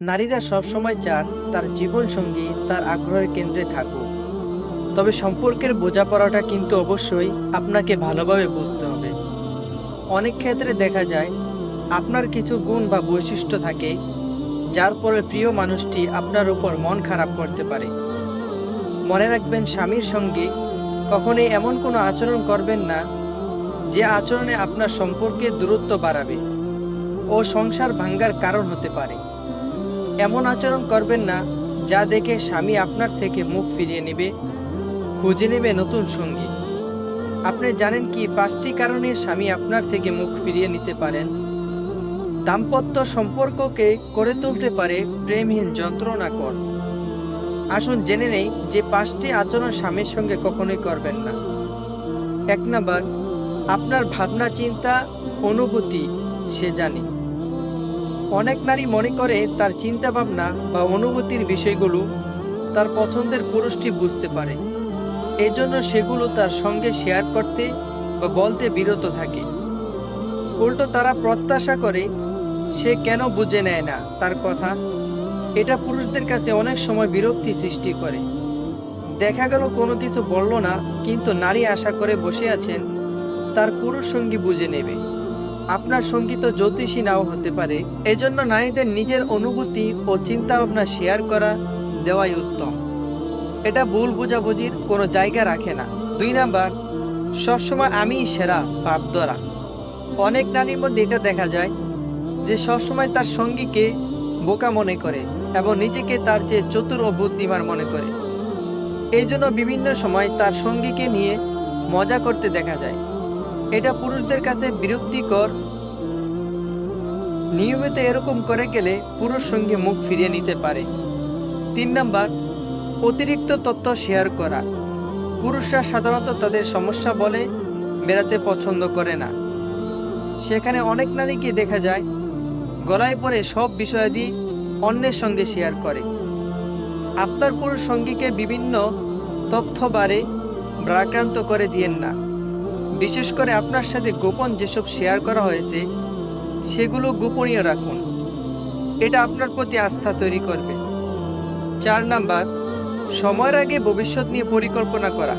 নারীরা সবসময় চান তার জীবনসঙ্গী তার আগ্রহের কেন্দ্রে থাকুক। তবে সম্পর্কের বোঝাপড়াটা কিন্তু অবশ্যই আপনাকে ভালোভাবে বুঝতে হবে। অনেক ক্ষেত্রে দেখা যায়, আপনার কিছু গুণ বা বৈশিষ্ট্য থাকে, যার ফলে প্রিয় মানুষটি আপনার উপর মন খারাপ করতে পারে। মনে রাখবেন, স্বামীর সঙ্গে কখনোই এমন কোনো আচরণ করবেন না, যে আচরণে আপনার সম্পর্কে দূরত্ব বাড়াবে ও সংসার ভাঙ্গার কারণ হতে পারে। এমন আচরণ করবেন না, যা দেখে স্বামী আপনার থেকে মুখ ফিরিয়ে নেবে। খুঁজে নেবে নতুন সঙ্গী। আপনি জানেন কি, পাঁচটি কারণে স্বামী আপনার থেকে মুখ ফিরিয়ে নিতে পারেন। দাম্পত্য সম্পর্ককে করে তুলতে পারে প্রেমহীন যন্ত্রণাকর আসুন জেনে নেই যে পাঁচটি আচরণ স্বামীর সঙ্গে কখনোই করবেন না। এক নাম্বার, আপনার ভাবনা, চিন্তা, অনুভূতি, সে জানে। অনেক নারী মনে করে তার চিন্তা ভাবনা বা অনুভূতির বিষয়গুলো তার পছন্দের পুরুষটি বুঝতে পারে। এজন্য সেগুলো তার সঙ্গে শেয়ার করতে বা বলতে বিরত থাকে। উল্টো তারা প্রত্যাশা করে, সে কেন বুঝে নেয় না তার কথা? এটা পুরুষদের কাছে অনেক সময় বিরক্তি সৃষ্টি করে। দেখা গেল কোনো কিছু বলল না, কিন্তু নারী আশা করে বসে আছেন, তার পুরুষ সঙ্গী বুঝে নেবে। আপনার সঙ্গী তো জ্যোতিষী নাও হতে পারে। এজন্য নারীদের নিজের অনুভূতি ও চিন্তা ভাবনা শেয়ার করা দেওয়াই উত্তম। এটা ভুল বোঝাবুঝির কোনো জায়গা রাখে না। দুই নাম্বার, সবসময় আমিই সেরা ভাবধরা। অনেক নারীর মধ্যে এটা দেখা যায় যে সবসময় তার সঙ্গীকে বোকা মনে করে এবং নিজেকে তার চেয়ে চতুর ও বুদ্ধিমান মনে করে। এই জন্য বিভিন্ন সময় তার সঙ্গীকে নিয়ে মজা করতে দেখা যায়। এটা পুরুষদের কাছে বিরক্তিকর। নিয়মিত এরকম করে গেলে পুরুষ সঙ্গে মুখ ফিরিয়ে নিতে পারে। তিন নাম্বার, অতিরিক্ত তথ্য শেয়ার করা। পুরুষরা সাধারণত তাদের সমস্যা বলে বেড়াতে পছন্দ করে না। সেখানে অনেক নারীকে দেখা যায়, গলায় পরে সব বিষয়াদি অন্যের সঙ্গে শেয়ার করে। আপনার পুরুষ সঙ্গীকে বিভিন্ন তথ্য বারে ব্রাক্রান্ত করে দিয়েন না। বিশেষ করে আপনার সাথে গোপন যেসব শেয়ার করা হয়েছে, সেগুলো গোপনীয় রাখুন। এটা আপনার প্রতি আস্থা তৈরি করবে। চার নাম্বার, সময়ের আগে ভবিষ্যৎ নিয়ে পরিকল্পনা করা।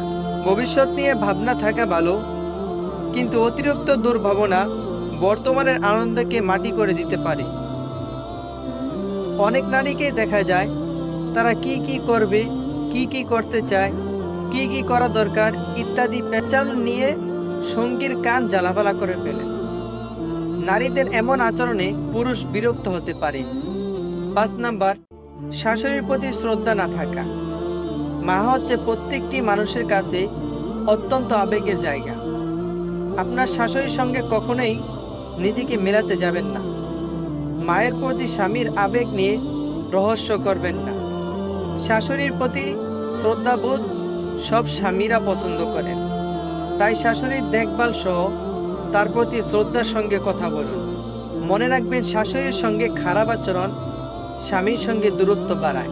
ভবিষ্যৎ নিয়ে ভাবনা থাকা ভালো, কিন্তু অতিরিক্ত দুর্ভাবনা বর্তমানের আনন্দকে মাটি করে দিতে পারে। অনেক নারীকে দেখা যায়, তারা কি কি করবে, কি কি করতে চায়, কি কি করা দরকার ইত্যাদি পেঁচাল নিয়ে সঙ্গীর কান জ্বালাফালা করে ফেলে। নারীদের এমন আচরণে পুরুষ বিরক্ত হতে পারে। পাঁচ নাম্বার, শাশুড়ির প্রতি শ্রদ্ধা না থাকা। মা হচ্ছে প্রত্যেকটি মানুষের কাছে অত্যন্ত আবেগের জায়গা। আপনার শাশুড়ির সঙ্গে কখনোই নিজেকে মেলাতে যাবেন না। মায়ের প্রতি স্বামীর আবেগ নিয়ে রহস্য করবেন না। শাশুড়ির প্রতি শ্রদ্ধাবোধ সব স্বামীরা পছন্দ করেন। তাই শাশুড়ির দেখভাল সহ তার প্রতি শ্রদ্ধার সঙ্গে কথা বলুন। মনে রাখবেন শাশুড়ির সঙ্গে খারাপ আচরণ স্বামীর সঙ্গে দূরত্ব বাড়ায়।